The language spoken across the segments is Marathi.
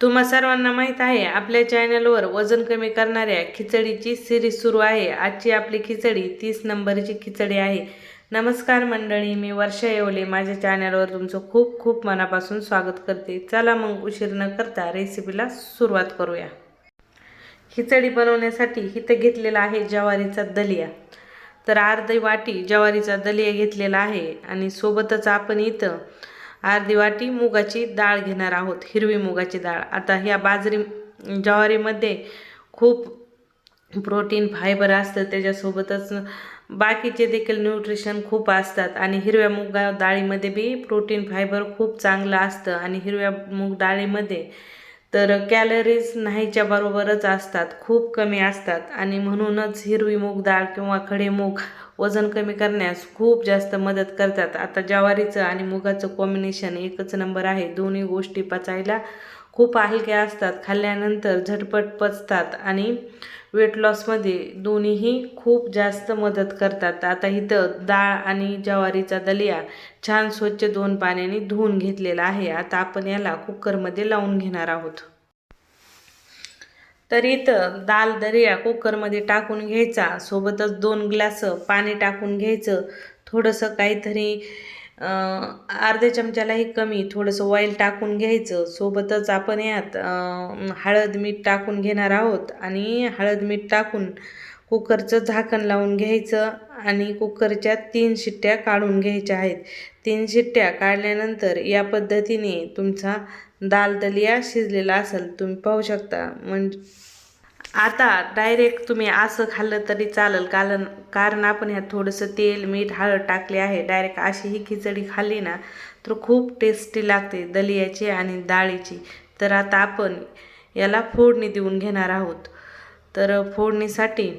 तुम्हा सर्वांना माहीत आहे आपल्या चॅनलवर वजन कमी करणाऱ्या खिचडीची सिरीज सुरू आहे. आजची आपली खिचडी तीस नंबरची खिचडी आहे. नमस्कार मंडळी मी वर्षा येवले. माझ्या चॅनलवर तुमचं खूप खूप मनापासून स्वागत करते. चला मग उशीर न करता रेसिपीला सुरुवात करूया. खिचडी बनवण्यासाठी इथं घेतलेला आहे ज्वारीचा दलिया. तर अर्धी वाटी ज्वारीचा दलिया घेतलेला आहे आणि सोबतच आपण इथं अर्धी वाटी मुगाची डाळ घेणार आहोत हिरवी मुगाची डाळ. आता ह्या बाजरी ज्वारीमध्ये खूप प्रोटीन फायबर असतं त्याच्यासोबतच बाकीचे देखील न्यूट्रिशन खूप असतात. आणि हिरव्या मुगा डाळीमध्ये बी प्रोटीन फायबर खूप चांगलं असतं. आणि हिरव्या मूग डाळीमध्ये तर कॅलरीज नाहीच्या बरोबरच असतात खूप कमी असतात. आणि म्हणूनच हिरवी मूग डाळ किंवा खडे मूग वजन कमी करण्यास खूप जास्त मदत करतात. आता ज्वारीचं आणि मुगाचं कॉम्बिनेशन एकच नंबर आहे. दोन्ही गोष्टी पचायला खूप हलक्या असतात खाल्ल्यानंतर झटपट पचतात आणि वेट लॉसमध्ये दोन्हीही खूप जास्त मदत करतात. आता इथं डाळ आणि ज्वारीचा दलिया छान स्वच्छ दोन पाण्याने धुवून घेतलेला आहे. आता आपण याला कुकरमध्ये लावून घेणार आहोत. तर इथं दाल दर्या कुकरमध्ये टाकून घ्यायचा. सोबतच दोन ग्लास पाणी टाकून घ्यायचं. थोडंसं काहीतरी अर्ध्या चमच्यालाही कमी थोडंसं ऑइल टाकून घ्यायचं. सोबतच आपण यात हळद मीठ टाकून घेणार आहोत आणि हळद मीठ टाकून कुकरचं झाकण लावून घ्यायचं आणि कुकरच्या तीन शिट्ट्या काढून घ्यायच्या आहेत. तीन शिट्ट्या काढल्यानंतर या पद्धतीने तुमचा दाल दलिया शिजलेला असेल तुम्ही पाहू शकता. म्हणजे आता डायरेक्ट तुम्ही असं खाल्लं तरी चालेल. कारण कारण आपण ह्यात थोडंसं तेल मीठ हळद टाकले आहे. डायरेक्ट अशी ही खिचडी खाल्ली ना तर खूप टेस्टी लागते दलियाची आणि डाळीची. तर आता आपण याला फोडणी देऊन घेणार आहोत. तर फोडणीसाठी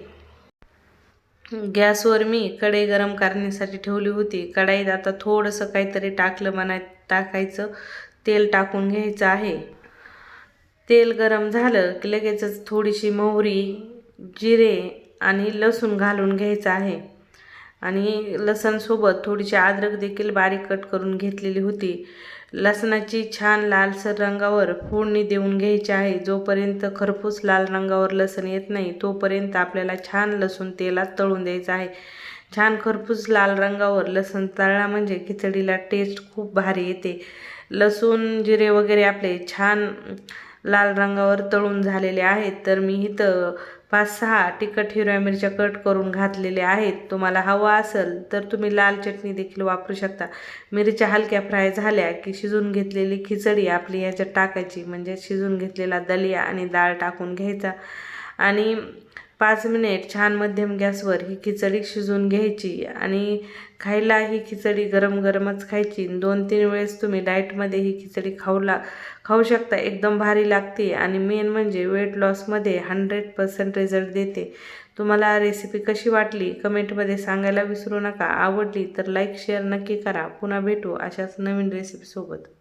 गॅसवर मी कढई गरम करण्यासाठी ठेवली होती. कढईत आता थोडंसं काहीतरी टाकलं मनात टाकायचं. तेल टाकून घ्यायचं आहे. तेल गरम झालं की लगेचच थोडीशी मोहरी जिरे आणि लसूण घालून घ्यायचं आहे. आणि लसणसोबत थोडीशी अद्रक देखील बारीक कट करून घेतलेली होती. लसणाची छान लालसर रंगावर फोडणी देऊन घ्यायची आहे. जोपर्यंत खरपूस लाल रंगावर लसण येत नाही तोपर्यंत आपल्याला छान लसूण तेलात तळून द्यायचं आहे. छान खरपूस लाल रंगावर लसण तळला म्हणजे खिचडीला टेस्ट खूप भारी येते. लसूण जिरे वगैरे आपले छान लाल रंगावर तळून झालेले आहेत तर मी इथं पाच सहा तिखट हिरव्या मिरच्या कट करून घातलेल्या आहेत. तुम्हाला हवा असेल तर तुम्ही लाल चटणी देखील वापरू शकता. मिरच्या हलक्या फ्राय झाल्या की शिजून घेतलेली खिचडी आपली याच्यात टाकायची म्हणजे शिजून घेतलेला दलिया आणि डाळ टाकून घ्यायचा. आणि पाच मिनिट छान मध्यम गॅसवर ही खिचडी शिजवून घ्यायची आणि खायला ही खिचडी गरम गरमच खायची. दोन तीन वेळेस तुम्ही डाएटमध्ये ही खिचडी खाऊला खाऊ शकता. एकदम भारी लागते आणि मेन म्हणजे वेट लॉसमध्ये हंड्रेड पर्सेंट रिझल्ट देते. तुम्हाला रेसिपी कशी वाटली? कमेंटमध्ये सांगायला विसरू नका. आवडली तर लाईक शेअर नक्की करा. पुन्हा भेटू अशाच नवीन रेसिपीसोबत